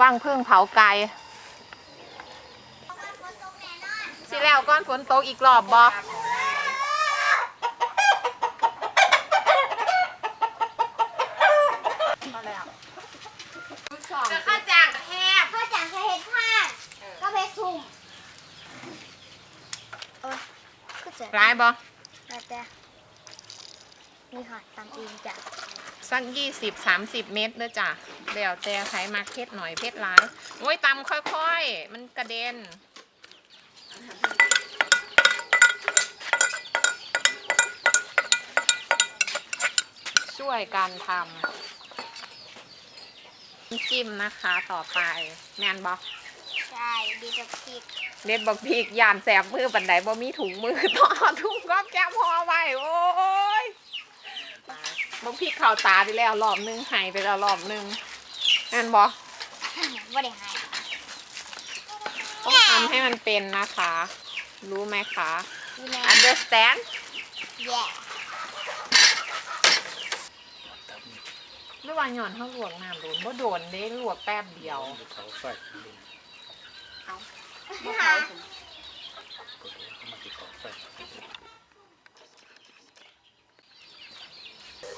ว่างพึ่งเผาไก่สิแล้วก้อนฝนตกอีกรอบบอจะข้าจางแคบพ่อจังเคยเห็นผ้าก็เพชรทุ่มเออก็เสร็จร้ายบอแล้วแต่นี่ค่ะตามจริงจ้ะ สักยี่สิบสามสิบเมตรเด้อจ้ะเดี๋ยวแต่ใครมาเพชรหน่อยเพชรร้ายโอ้ยตำค่อยๆ มันกระเด็น ช่วยกันทำจิ้มนะคะต่อไปแมนบอกใช่ดีกับพริกเน็ตบอกพีกยานแสบมือปันไดบ่มีถุงมือต่อถุงก็แก้พอไว้โอ้ย บอกพีกเข่าตาไปแล้วรอบนึงหายไปแล้วรอบนึงแมนบอกว่าได้หายต้องทำให้มันเป็นนะคะ รู้ไหมคะนี่แม่ understand แย่หรือว่าหย่อนเท่าลวกน้ำโดนบ่โดนเด้ลวกแป๊บเดียวเขาไฟค่ะก็เดี๋ยวมาติดเขา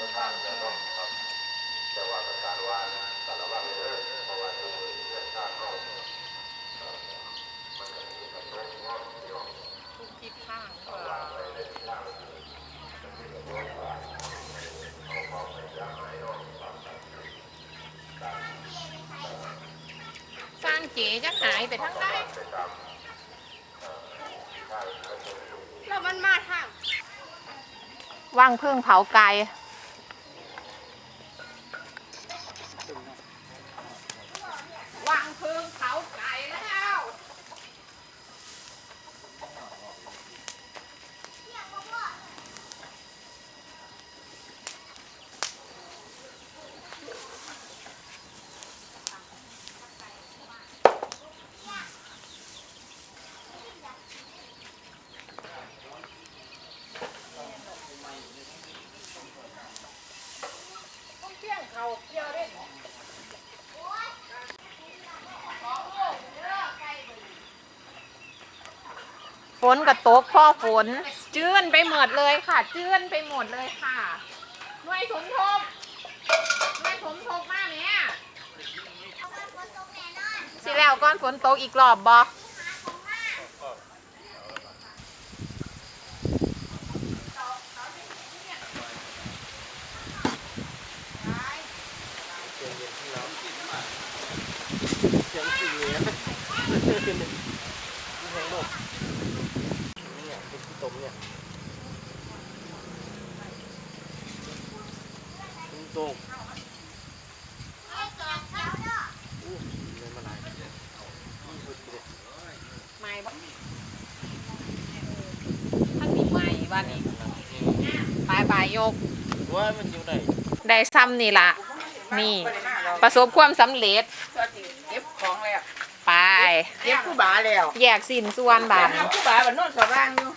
ครื่องแม่คิดข้างสร้างเก๋จะหายไปทั้งได้แล้วมันมาทางว่างเพึ่งเผาไก่ว่างพึ่งเผาไก่แล้ว ฝนกับตกพ่อฝน จื้นไปหมดเลยค่ะ จื้นไปหมดเลยค่ะหน่วยสมทบหน่วยสมทบมากเนี่ยสิแล้วก้อนฝนตกอีกรอบบอ เย็นเย็นที่เรา เสียงสีเนี่ยนี่แหงหมดเนี่ยเป็นที่ต้มเนี่ยตุ้งตรงอู้เงินมาหลายนี่สุดเลยไม่บ่ท่านมีไม่บ้านนี้ปลายปลายยกว่ามันอยู่ไหนได้ซ้ำนี่ละนี่ประสบความสำเร็จ เก็บของแล้ว ไป เก็บผู้บาแล้ว แยกสินส่วนบานผู้บาบันโนนสว่างอยู่